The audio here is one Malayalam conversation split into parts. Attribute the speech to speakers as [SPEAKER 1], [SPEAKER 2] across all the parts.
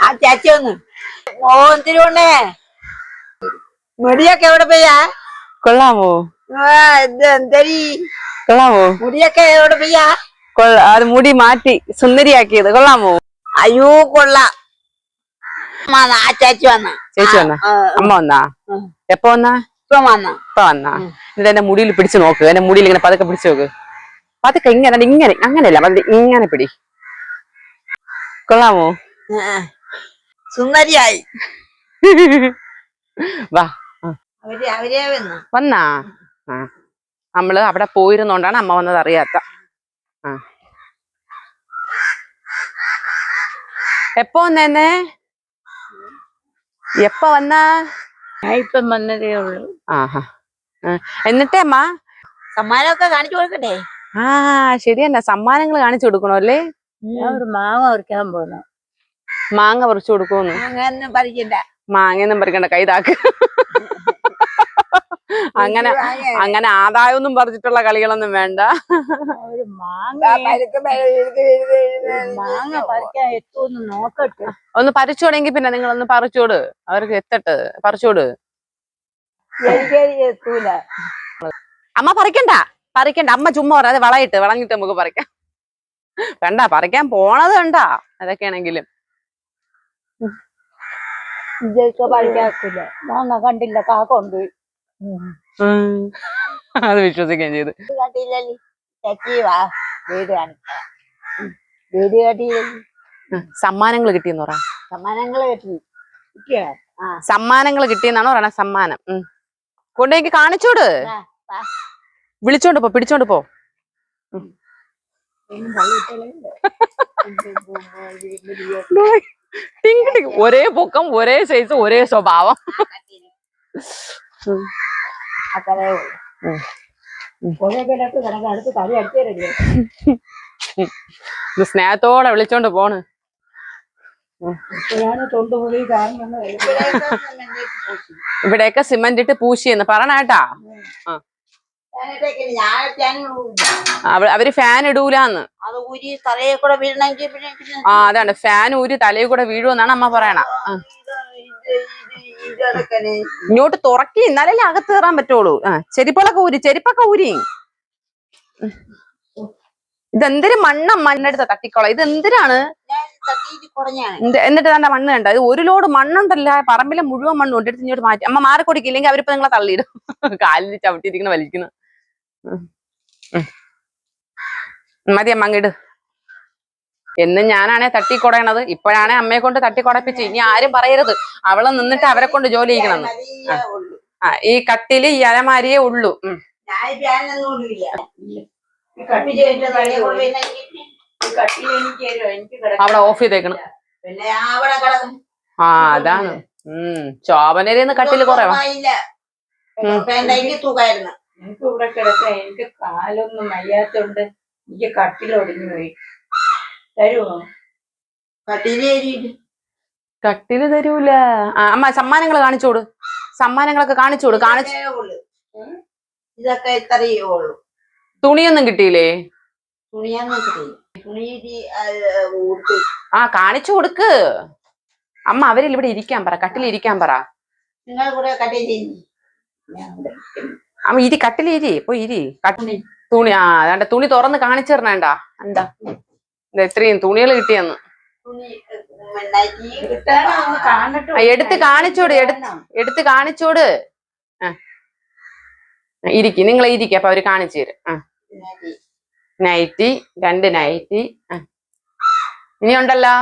[SPEAKER 1] ആ ചേച്ചി ഒന്ന് ഓ എന്തിരുണ്ടേ മുടിയൊക്കെ എവിടെ പെയ്യാ
[SPEAKER 2] കൊള്ളാമോ?
[SPEAKER 1] എന്തരി
[SPEAKER 2] കൊള്ളാമോ?
[SPEAKER 1] മുടിയൊക്കെ എവിടെ പെയ്യാ
[SPEAKER 2] കൊള്ള അത് മുടി മാറ്റി സുന്ദരിയാക്കിയത്. കൊള്ളാമോ?
[SPEAKER 1] അയ്യോ കൊള്ളാം. ചേച്ചി വന്ന.
[SPEAKER 2] ചേച്ചി വന്ന? അമ്മ വന്നാ. എപ്പോ വന്നാ?
[SPEAKER 1] ഇപ്പൊ വന്നാ.
[SPEAKER 2] ഇപ്പൊ വന്നാ? എന്നിട്ട് എന്റെ മുടിയിൽ പിടിച്ചു നോക്ക്. എന്റെ മുടിയിൽ ഇങ്ങനെ പതുക്കെ പിടിച്ചു നോക്ക്. പതുക്കെ ഇങ്ങനെ ഇങ്ങനെ. അങ്ങനെയല്ല പതി ഇങ്ങനെ പിടി. കൊള്ളാമോ?
[SPEAKER 1] സുന്ദരിയായി.
[SPEAKER 2] വാ.
[SPEAKER 1] വന്നു?
[SPEAKER 2] ആ. നമ്മൾ അവിടെ പോയിരുന്നോണ്ടാണ് അമ്മ വന്നത് അറിയാത്ത. ആ. എപ്പോ വന്നേന്നേ? എപ്പ വന്നാ?
[SPEAKER 1] ഇപ്പം വന്നതേ ഉള്ളൂ.
[SPEAKER 2] ആഹാ. ആ. എന്നിട്ടേ അമ്മ?
[SPEAKER 1] സമ്മാനമൊക്കെ കാണിച്ചു കൊടുക്കട്ടെ?
[SPEAKER 2] ആ ശരിയല്ല സമ്മാനങ്ങൾ കാണിച്ചു കൊടുക്കണോ അല്ലേ
[SPEAKER 1] ഞാൻ ഒരു മാങ്ങ പറിക്കാൻ പോന്നു.
[SPEAKER 2] മാങ്ങ പറിച്ചു കൊടുക്കുന്നു
[SPEAKER 1] മാങ്ങ പറിക്കണ്ട.
[SPEAKER 2] മാങ്ങയൊന്നും പറിക്കണ്ട. കൈതാക്ക് അങ്ങനെ അങ്ങനെ ആദായമൊന്നും പറിച്ചിട്ടുള്ള കളികളൊന്നും വേണ്ട.
[SPEAKER 1] ഒരു മാങ്ങ മാങ്ങ പറിക്കാൻ എത്തുമെന്ന് നോക്കട്ടെ.
[SPEAKER 2] ഒന്ന് പറിച്ചോടെങ്കിൽ പിന്നെ നിങ്ങൾ ഒന്ന് പറിച്ചോട്. അവർക്ക് എത്തട്ട്. പറിച്ചോട്. അമ്മ പറിക്കണ്ട. പറിക്കണ്ട. അമ്മ ചുമ്മാ പറയാതെ വളയിട്ട് വളഞ്ഞിട്ട് നമുക്ക് പറിക്കാം. വേണ്ട പറിക്കാൻ പോണത് വേണ്ട അതൊക്കെയാണെങ്കിലും.
[SPEAKER 1] കണ്ടില്ല കാക്കൊണ്ട്
[SPEAKER 2] അത് വിശ്വസിക്കുകയും ചെയ്ത്. സമ്മാനങ്ങൾ കിട്ടിയെന്ന് പറ.
[SPEAKER 1] സമ്മാനങ്ങൾ കിട്ടി.
[SPEAKER 2] സമ്മാനങ്ങൾ കിട്ടിയെന്നാണോ പറയണ സമ്മാനം. കൊണ്ടുപോയി കാണിച്ചോട്. വിളിച്ചോണ്ട് പോ പിടിച്ചോണ്ട് പോ. ടിങ് ടിങ്. ഒരേ പൊക്കം ഒരേ സൈസ് ഒരേ സ്വഭാവം. സ്നേഹത്തോടെ വിളിച്ചോണ്ട് പോണ്. ഇവിടെയൊക്കെ സിമന്റ് ഇട്ട് പൂശിയെന്ന് പറഞ്ഞാട്ടാ ആ. അവർ ഫാൻ ഇടൂലെന്ന്. ആ അതാണ്. ഫാൻ ഊരി തലയിൽ കൂടെ വീഴുമെന്നാണ് അമ്മ പറയണ. ഇങ്ങോട്ട് തുറക്കി എന്നാലല്ലേ അകത്ത് കയറാൻ പറ്റുള്ളൂ. ആ ചെരിപ്പളൊക്കെ ഊരി ചെരിപ്പൊക്കെ ഊരി. ഇതെന്തൊരു മണ്ണ മണ്ണെടുത്ത തട്ടിക്കോളാം. ഇത് എന്തിനാണ്? എന്നിട്ട് തന്റെ മണ്ണ് കണ്ട ഇത് ഒരു ലോഡ് മണ്ണുണ്ടല്ല. പറമ്പിലെ മുഴുവൻ മണ്ണ് ഉണ്ട്. എടുത്ത് ഇങ്ങോട്ട് മാറ്റി. അമ്മ മാറിക്കൊടുക്കില്ലെങ്കിൽ അവരിപ്പോ നിങ്ങളെ തള്ളിയിടും. കാലിൽ ചവിട്ടിയിരിക്കുന്ന വലിക്കുന്നു. മതി അമ്മ അങ്ങിട് എന്നും ഞാനാണേ തട്ടിക്കൊടയണത് ഇപ്പോഴാണേ അമ്മയെ കൊണ്ട് തട്ടിക്കൊടപ്പിച്ച് ഇനി ആരും പറയരുത് അവളെ നിന്നിട്ട് അവരെ കൊണ്ട് ജോലി ചെയ്യണം ആ ഈ കട്ടിൽ ഈ അലമാരിയേ ഉള്ളൂ അവിടെ ഓഫ് ചെയ്തേക്കണം ആ അതാണ് ഉം ശോഭനയിന്ന് കട്ടിൽ കുറവാ
[SPEAKER 1] എനിക്ക്
[SPEAKER 3] എനിക്ക് ഇവിടെ കിടക്കാൻ എനിക്ക് കാലൊന്നും വയ്യാത്തോണ്ട് എനിക്ക് കട്ടിലൊടിഞ്ഞു പോയി. തരുമോ
[SPEAKER 2] കട്ടിൽ തരൂല. ആ, അമ്മ സമ്മാനങ്ങൾ കാണിച്ചോട് സമ്മാനങ്ങളൊക്കെ കാണിച്ചോട് കാണിച്ചു
[SPEAKER 1] ഇതൊക്കെ ഉള്ളു. ഇതൊക്കെ ഇത്രയേ ഉള്ളൂ.
[SPEAKER 2] തുണിയൊന്നും കിട്ടിയില്ലേ?
[SPEAKER 1] തുണിയൊന്നും കിട്ടില്ല തുണി ഊട്ട്.
[SPEAKER 2] ആ കാണിച്ചു കൊടുക്ക്. അമ്മ അവരിൽ ഇവിടെ ഇരിക്കാൻ പറ. കട്ടിൽ ഇരിക്കാൻ പറ.
[SPEAKER 1] നിങ്ങൾ കൂടെ ചെയ്യുന്നു ഞാൻ ഇവിടെ ഇരിക്കുന്നു.
[SPEAKER 2] അമ്മ ഇരി കട്ടിൽ ഇരി പോയി ഇരി. തുണി. ആ അതാണ്ട് തുണി തുറന്ന് കാണിച്ചു തരണേണ്ട എന്താ? എത്രയും ഇത്രയും തുണികൾ കിട്ടിയെന്ന്. എടുത്ത് കാണിച്ചോട് എടുത്ത് എടുത്ത് കാണിച്ചോട്. ആ. ഇരിക്കും നിങ്ങൾ ഇരിക്ക അപ്പൊ അവർ കാണിച്ചു തരും. ആ.
[SPEAKER 1] നൈറ്റി.
[SPEAKER 2] രണ്ട് നൈറ്റി ആ. ഇനി ഉണ്ടല്ലോ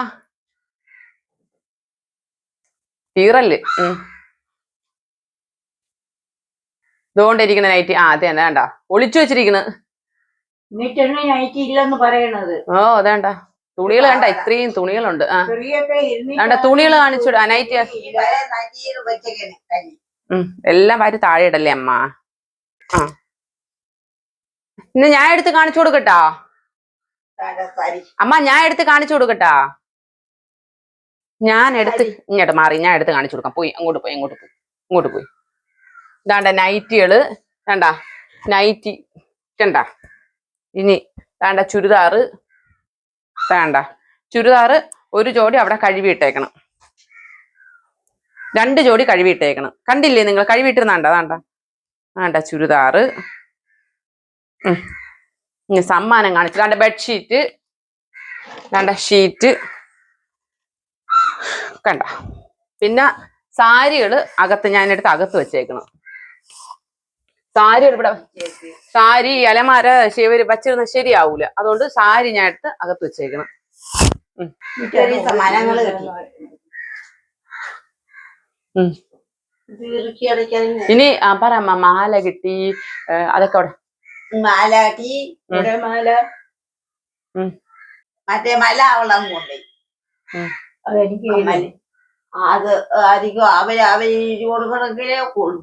[SPEAKER 2] കീറൽ. ഉം. ഇതുകൊണ്ടിരിക്കുന്ന നൈറ്റി ആ അതെ വേണ്ട ഒളിച്ചു വെച്ചിരിക്കുന്നത്
[SPEAKER 3] എന്നിട്ടാണ് നൈറ്റ് ഇല്ലെന്ന് പറയണത്.
[SPEAKER 2] ഓ അതേണ്ട തുണികൾ കണ്ട ഇത്രയും തുണികളുണ്ട്. ആ. വേണ്ട തുണികൾ കാണിച്ചുവിടാ നൈറ്റി
[SPEAKER 1] ഇവരെ നൈറ്റിയിൽ വെച്ചേക്കണ് കൈ.
[SPEAKER 2] എല്ലാം വാരി താഴെ ഇടല്ലേ അമ്മ? ആ. ഇന്ന് ഞാൻ എടുത്ത് കാണിച്ചു കൊടുക്കട്ടാ? അമ്മ ഞാൻ എടുത്ത് കാണിച്ചു കൊടുക്കട്ടാ? ഞാൻ എടുത്ത് ഇങ്ങോട്ട് മാറി ഞാൻ എടുത്ത് കാണിച്ചു കൊടുക്കാം. പോയി അങ്ങോട്ട് പോയി അങ്ങോട്ട് പോയി ഇങ്ങോട്ട് പോയി. ഇതാണ്ട നൈറ്റികൾ. കണ്ട? നൈറ്റി. കണ്ട? ഇനി വേണ്ട ചുരിദാറ്. വേണ്ട ചുരിദാറ് ഒരു ജോഡി അവിടെ കഴുകിയിട്ടേക്കണം. രണ്ട് ജോഡി കഴുകിയിട്ടേക്കണം. കണ്ടില്ലേ നിങ്ങൾ? കഴുകിയിട്ടിരുന്നാണ്ട? താണ്ട വേണ്ട ചുരിദാറ്. ഇനി സമ്മാനം കാണിച്ചു വേണ്ട ബെഡ്ഷീറ്റ്. വേണ്ട ഷീറ്റ്. കണ്ട? പിന്നെ സാരികൾ അകത്ത് ഞാനെടുത്ത് അകത്ത് വെച്ചേക്കണം. സാരികൾ ഇവിടെ സാരി അലമാര ശിവര് വച്ചിരുന്ന ശരിയാവൂല. അതുകൊണ്ട് സാരി ഞാൻ എടുത്ത് അകത്ത് വെച്ചേക്കണം. ഇനി ആ പറ മാല കിട്ടി. അതൊക്കെ അവിടെ.
[SPEAKER 1] മാല
[SPEAKER 3] കിട്ടി. മാല.
[SPEAKER 1] മറ്റേ മല അവളം കൊണ്ടേ
[SPEAKER 3] അതെനിക്ക്
[SPEAKER 1] കമ്മൽ. അത് ആരിക്കും അവർ അവർ ഇരുപത് കണക്കിലേ കൊള്ളു.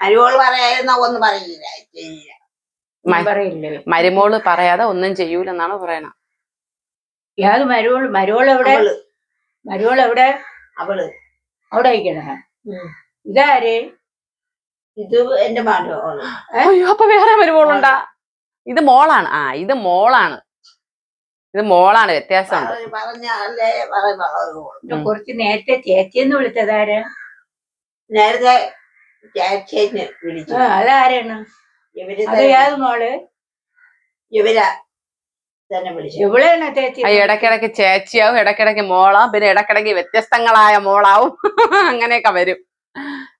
[SPEAKER 1] അരിവോൾ പറയായിരുന്ന ഒന്നും പറയില്ല ചെയ്യില്ല.
[SPEAKER 3] പറയില്ലേ.
[SPEAKER 2] മരുമോൾ പറയാതെ ഒന്നും ചെയ്യൂലെന്നാണ് പറയണത്
[SPEAKER 3] ഏത് മരുവോൾ മരുവോൾ എവിടെ
[SPEAKER 1] അവൾ.
[SPEAKER 3] മരുവോൾ എവിടെ
[SPEAKER 1] അവൾ.
[SPEAKER 3] അവിടെ അയക്കണ ഇതാര്?
[SPEAKER 1] ഇത് എന്റെ മകൾ
[SPEAKER 2] അയ്യോ അപ്പൊ വേറെ മരുമോളുണ്ടാ? ഇത് മോളാണ്. ആ ഇത് മോളാണ്. ഇത് മോളാണ് വ്യത്യാസമുണ്ട്.
[SPEAKER 1] അവർ പറഞ്ഞാലേ പറയുള്ളൂ
[SPEAKER 2] ഉം.
[SPEAKER 3] കുറച്ച് നേരത്തെ ചേച്ചിന്ന് വിളിച്ചതാര്?
[SPEAKER 1] നേരത്തെ ചേച്ചിനെ വിളിച്ചു
[SPEAKER 3] ആ അതാരാണ്?
[SPEAKER 1] ഇവർ
[SPEAKER 3] അത് യാത് മോൾ?
[SPEAKER 1] ഇവരാ തന്നെ വിളിച്ചു
[SPEAKER 3] എവിടെയാണ് ചേച്ചി.
[SPEAKER 2] ആ ഇടയ്ക്കിടയ്ക്ക് ചേച്ചിയാവും ഇടക്കിടക്ക് മോളാവും പിന്നെ ഇടക്കിടക്ക് വ്യത്യസ്തങ്ങളായ മോളാവും. അങ്ങനെയൊക്കെ വരും.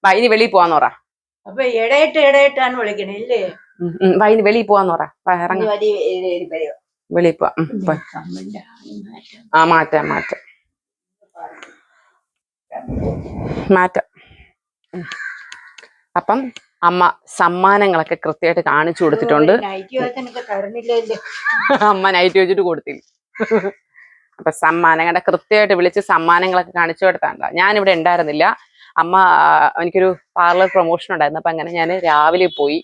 [SPEAKER 2] വാ, ഇനി വെളിയിൽ പോവാന്ന് പറ.
[SPEAKER 3] അപ്പൊ ഇടയിട്ട് ഇടയിട്ടാണ് വിളിക്കണേ ഇല്ലേ?
[SPEAKER 2] ഉം, ഉം, വാ, ഇനി വെളിയിൽ പോവാന്ന് പറ. വാ, ഇറങ്ങ. വെളിയിൽ പോവാ ഉം, പോ. ആ മാറ്റാം മാറ്റാം. മാറ്റാം. ഉം. അപ്പം അമ്മ സമ്മാനങ്ങളൊക്കെ കൃത്യമായിട്ട് കാണിച്ചു കൊടുത്തിട്ടുണ്ട്. അമ്മ നൈറ്റ് വെച്ചിട്ട് കൊടുത്തില്ല. അപ്പൊ സമ്മാനങ്ങളുടെ കൃത്യമായിട്ട് വിളിച്ച് സമ്മാനങ്ങളൊക്കെ കാണിച്ചു കൊടുത്താണ്ട? ഞാനിവിടെ ഉണ്ടായിരുന്നില്ല. അമ്മ എനിക്കൊരു പാർലർ പ്രൊമോഷൻ ഉണ്ടായിരുന്നു. അപ്പൊ അങ്ങനെ ഞാൻ രാവിലെ പോയി.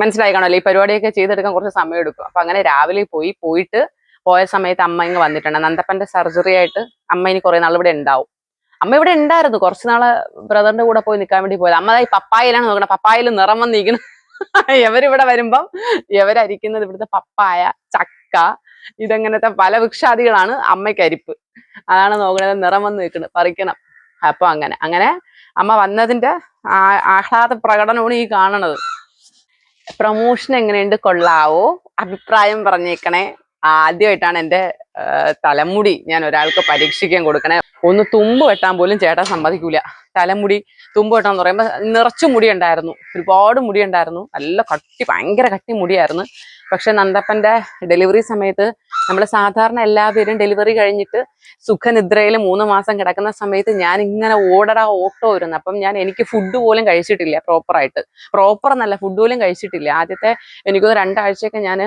[SPEAKER 2] മനസ്സിലായി കാണുമല്ലോ ഈ പരിപാടിയൊക്കെ ചെയ്തെടുക്കാൻ കുറച്ച് സമയം എടുക്കും. അപ്പൊ അങ്ങനെ രാവിലെ പോയി പോയിട്ട് പോയ സമയത്ത് അമ്മ ഇങ്ങ് വന്നിട്ടുണ്ട്. നന്ദപ്പന്റെ സർജറി ആയിട്ട് അമ്മ ഇനി കുറെ നാൾ ഇവിടെ ഉണ്ടാവും. അമ്മ ഇവിടെ ഉണ്ടായിരുന്നു. കുറച്ച് നാളെ ബ്രദറിന്റെ കൂടെ പോയി നിൽക്കാൻ വേണ്ടി പോയത്. അമ്മ ഈ പപ്പായയിലാണ് നോക്കണം. പപ്പായയിൽ നിറം വന്നിരിക്കണം ഇവരിവിടെ വരുമ്പം ഇവരരിക്കുന്നത് ഇവിടുത്തെ പപ്പായ ചക്ക ഇതങ്ങനത്തെ പല വൃക്ഷാദികളാണ് അമ്മയ്ക്ക് അരിപ്പ്. അതാണ് നോക്കണത്. നിറം വന്ന് നിൽക്കുന്നത് പറിക്കണം. അപ്പൊ അങ്ങനെ. അങ്ങനെ അമ്മ വന്നതിന്റെ ആഹ്ലാദ പ്രകടനമാണ് ഈ കാണണത്. പ്രമോഷൻ എങ്ങനെയുണ്ട്? കൊള്ളാവോ? അഭിപ്രായം പറഞ്ഞേക്കണേ. ആദ്യമായിട്ടാണ് എന്റെ തലമുടി ഞാൻ ഒരാൾക്ക് പരീക്ഷിക്കാൻ കൊടുക്കണേ. ഒന്ന് തുമ്പ് വെട്ടാൻ പോലും ചേട്ടാ സമ്മതിക്കൂല. തലമുടി തുമ്പ് വെട്ടാന്ന് പറയുമ്പോൾ നിറച്ചു മുടി ഉണ്ടായിരുന്നു. ഒരുപാട് മുടി ഉണ്ടായിരുന്നു. നല്ല കട്ടി ഭയങ്കര കട്ടി മുടിയായിരുന്നു. പക്ഷെ നന്ദപ്പന്റെ ഡെലിവറി സമയത്ത് നമ്മൾ സാധാരണ എല്ലാവരും ഡെലിവറി കഴിഞ്ഞിട്ട് സുഖനിദ്രയിൽ മൂന്ന് മാസം കിടക്കുന്ന സമയത്ത് ഞാൻ ഇങ്ങനെ ഓടടാ ഓട്ടോ വരുന്നു. അപ്പം ഞാൻ എനിക്ക് ഫുഡ് പോലും കഴിച്ചിട്ടില്ല പ്രോപ്പറായിട്ട് പ്രോപ്പർ എന്നല്ല ഫുഡ് പോലും കഴിച്ചിട്ടില്ല. ആദ്യത്തെ എനിക്കൊന്ന് രണ്ടാഴ്ചയൊക്കെ ഞാൻ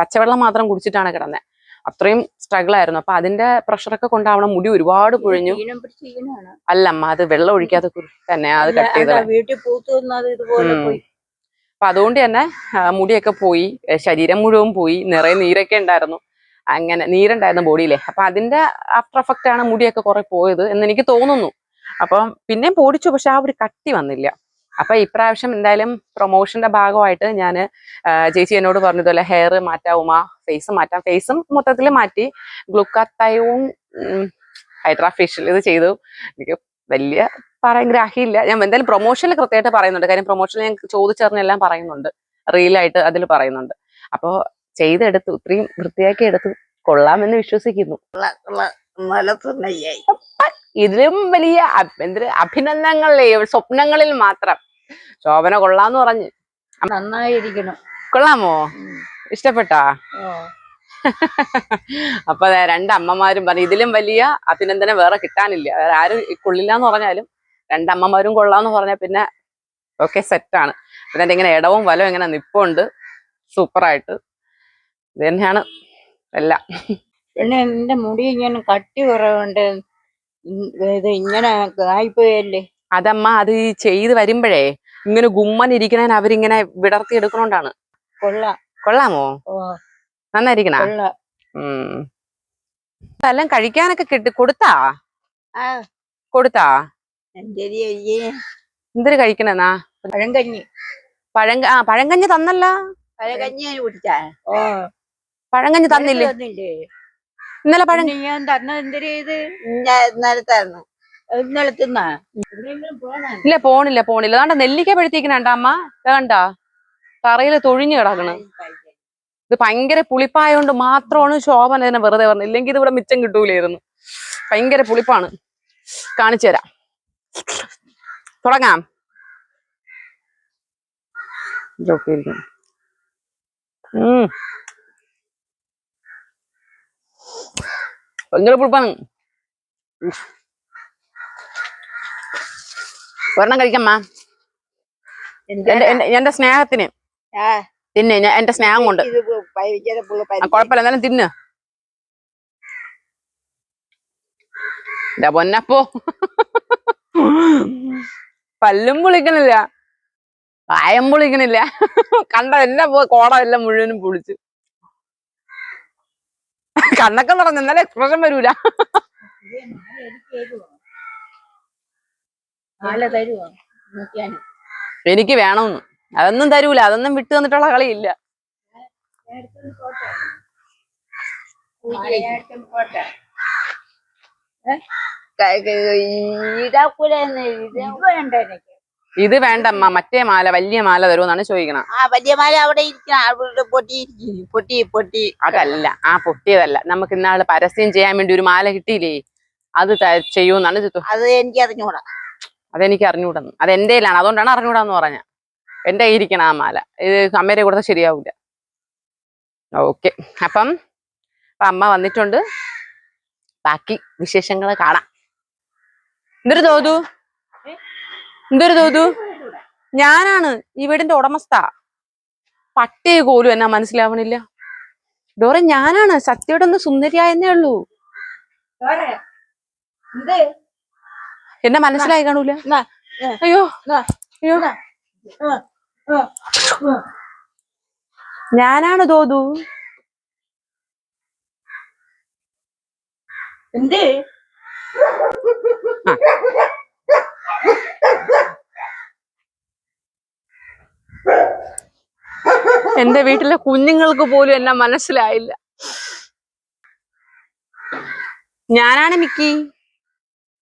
[SPEAKER 2] പച്ചവെള്ളം മാത്രം കുടിച്ചിട്ടാണ് കിടന്നത് അത്രയും സ്ട്രഗിൾ ആയിരുന്നു. അപ്പൊ അതിന്റെ പ്രഷറൊക്കെ കൊണ്ടാവണം. മുടി ഒരുപാട് പൊഴിഞ്ഞു. അല്ലമ്മ അത് വെള്ളം ഒഴിക്കാതെ തന്നെ അത് കട്ട്
[SPEAKER 3] വീട്ടിൽ ഇതുപോലെ പോയി.
[SPEAKER 2] അപ്പൊ അതുകൊണ്ട് തന്നെ മുടിയൊക്കെ പോയി ശരീരം മുഴുവൻ പോയി നിറയെ നീരൊക്കെ ഉണ്ടായിരുന്നു. അങ്ങനെ നീരുണ്ടായിരുന്നു ബോഡിയിലെ. അപ്പൊ അതിന്റെ ആഫ്റ്റർ എഫക്റ്റ് ആണ് മുടിയൊക്കെ കുറെ പോയത് എന്ന് എനിക്ക് തോന്നുന്നു. അപ്പം പിന്നെയും പൊടിച്ചു പക്ഷെ ആ ഒരു കട്ടി വന്നില്ല. അപ്പൊ ഇപ്രാവശ്യം എന്തായാലും പ്രൊമോഷന്റെ ഭാഗമായിട്ട് ഞാൻ ചേച്ചി എന്നോട് പറഞ്ഞതുപോലെ ഹെയർ മാറ്റാവുമ ഫേസ് മാറ്റാം. ഫേസും മൊത്തത്തിൽ മാറ്റി. ഗ്ലൂക്കാത്തയോൺ ഹൈഡ്രാഫേഷ്യൽ ഇത് ചെയ്തു. എനിക്ക് വലിയ പറയാൻ ഗ്രാഹ്യമില്ല. ഞാൻ എന്തായാലും പ്രൊമോഷനിൽ കൃത്യമായിട്ട് പറയുന്നുണ്ട്. കാര്യം പ്രൊമോഷനിൽ ഞാൻ ചോദിച്ചറിഞ്ഞെല്ലാം പറയുന്നുണ്ട്. റീലായിട്ട് അതിൽ പറയുന്നുണ്ട്. അപ്പോൾ ചെയ്തെടുത്തു. ഇത്രയും വൃത്തിയാക്കി എടുത്ത്. കൊള്ളാമെന്ന് വിശ്വസിക്കുന്നു. ഇതിലും വലിയ എന്തൊരു അഭിനന്ദനങ്ങളിലെ സ്വപ്നങ്ങളിൽ മാത്രം. ശോഭന കൊള്ളാന്ന് പറഞ്ഞ്.
[SPEAKER 3] നന്നായിരിക്കണം.
[SPEAKER 2] കൊള്ളാമോ? ഇഷ്ടപ്പെട്ടാ. അപ്പൊ രണ്ടമ്മമാരും പറഞ്ഞു ഇതിലും വലിയ അഭിനന്ദനം വേറെ കിട്ടാനില്ല. വേറെ ആരും കൊള്ളില്ല എന്ന് പറഞ്ഞാലും രണ്ടമ്മമാരും കൊള്ളാന്ന് പറഞ്ഞാൽ പിന്നെ ഓക്കെ സെറ്റാണ് പിന്നെ എന്റെ ഇങ്ങനെ ഇടവും വലവും ഇങ്ങനെ നിപ്പുണ്ട്. സൂപ്പറായിട്ട് ഇത് തന്നെയാണ് എല്ലാം.
[SPEAKER 3] പിന്നെ എന്റെ മുടി ഇങ്ങനെ കട്ടി കുറവുണ്ട്. ഇത് ഇങ്ങനെ ആയിപ്പോയല്ലേ?
[SPEAKER 2] അതമ്മ അത് ചെയ്ത് വരുമ്പോഴേ ഇങ്ങനെ ഗുമ്മൻ ഇരിക്കണേന് അവരിങ്ങനെ വിടർത്തി എടുക്കണോണ്ടാണ്.
[SPEAKER 3] കൊള്ളാം.
[SPEAKER 2] കൊള്ളാമോ? നന്നായിരിക്കണ? എല്ലാം കഴിക്കാനൊക്കെ കിട്ടി കൊടുത്താ? കൊടുത്താ?
[SPEAKER 1] എന്തേരി
[SPEAKER 2] കഴിക്കണെന്നാ
[SPEAKER 3] പഴങ്കഞ്ഞി.
[SPEAKER 2] പഴങ്ക ആ പഴങ്കഞ്ഞി തന്നല്ല.
[SPEAKER 1] പഴങ്കഞ്ഞി കഞ്ഞി കുടിച്ചാ?
[SPEAKER 3] ഓ.
[SPEAKER 2] പഴങ്കഞ്ഞി തന്നില്ലേ? ഇന്നലെ പഴം
[SPEAKER 3] ഞാൻ തന്ന എന്തിനു ചെയ്ത് ഇന്നലെ തിന്നാ. പോണോ?
[SPEAKER 2] ഇല്ല പോണില്ല പോണില്ല. അതാണ്ട നെല്ലിക്ക പഴുത്തിക്കണണ്ട അമ്മ? വേണ്ട തറയിൽ തൊഴിഞ്ഞു കിടക്കണ. ഇത് ഭയങ്കര പുളിപ്പായോണ്ട് മാത്രമാണ് ശോഭന ഇതിനെ വെറുതെ പറഞ്ഞത്. ഇല്ലെങ്കിൽ ഇത് ഇവിടെ മിച്ചം കിട്ടൂലായിരുന്നു. ഭയങ്കര പുളിപ്പാണ്. കാണിച്ചു തരാം. തുടങ്ങാം. ജോക്കിയിരിക്കുന്നു. ഉം. ഭയങ്കര പുളിപ്പാണ്. ഒരെണ്ണം കഴിക്കമ്മ എന്റെ സ്നേഹത്തിന്. തിന്നെ ഞാൻ എന്റെ സ്നേഹം കൊണ്ട്. കുഴപ്പമില്ല എന്നാലും തിന്ന്. പൊന്നപ്പോ. പല്ലും പൊളിക്കണില്ല. കായം പൊളിക്കണില്ല. കണ്ട എന്നെ പോ കോട എല്ലാം മുഴുവനും പൊളിച്ചു. കണ്ണൊക്കെ പറഞ്ഞു എന്നാലും എക്സ്പ്രഷൻ വരൂല. എനിക്ക് വേണമെന്ന്. അതൊന്നും തരൂല. അതൊന്നും വിട്ടു തന്നിട്ടുള്ള കളിയില്ല.
[SPEAKER 1] ഏ? ഇത്
[SPEAKER 2] വേണ്ടമ്മ മറ്റേ മാല വലിയ മാല തരുമെന്നാണ് ചോദിക്കണം.
[SPEAKER 1] ആ വലിയ മാല അവിടെ പൊട്ടിയിരിക്കുന്നു പൊട്ടി പൊട്ടി
[SPEAKER 2] അതല്ല ആ പൊട്ടിയതല്ല. നമുക്ക് ഇന്നാൾ പരസ്യം ചെയ്യാൻ വേണ്ടി ഒരു മാല കിട്ടിയില്ലേ? അത് ചെയ്യൂന്നാണ്
[SPEAKER 1] അത് എനിക്ക് അറിഞ്ഞൂടാ.
[SPEAKER 2] അതെനിക്ക് അറിഞ്ഞൂടാ. അത് എന്റെ കയ്യിലാണ് അതുകൊണ്ടാണ് അറിഞ്ഞൂടാന്ന് പറഞ്ഞ എന്റെ കയ്യിൽ ഇരിക്കണം ആ മാല. ഇത് അമ്മേരെ കൊടുത്താൽ ശരിയാവൂല. ഓക്കെ. അപ്പം അപ്പൊ അമ്മ വന്നിട്ടുണ്ട്. ബാക്കി വിശേഷങ്ങൾ കാണാം. എന്തൊരു തോതു? എന്തൊരു തോതു? ഞാനാണ് ഈ വീടിന്റെ ഉടമസ്ഥ. പട്ടേ പോലും എന്നാ മനസ്സിലാവണില്ല. ഡോറെ ഞാനാണ് സത്യയുടെ ഒന്ന് സുന്ദരിയായെന്നേ ഉള്ളൂ. എന്നെ മനസ്സിലായി കാണൂല? അയ്യോ അയ്യോ. ഞാനാണ് തോതു.
[SPEAKER 3] എന്ത്?
[SPEAKER 2] എന്റെ വീട്ടിലെ കുഞ്ഞുങ്ങൾക്ക് പോലും എന്നെ മനസ്സിലായില്ല. ഞാനാണ് മിക്കി.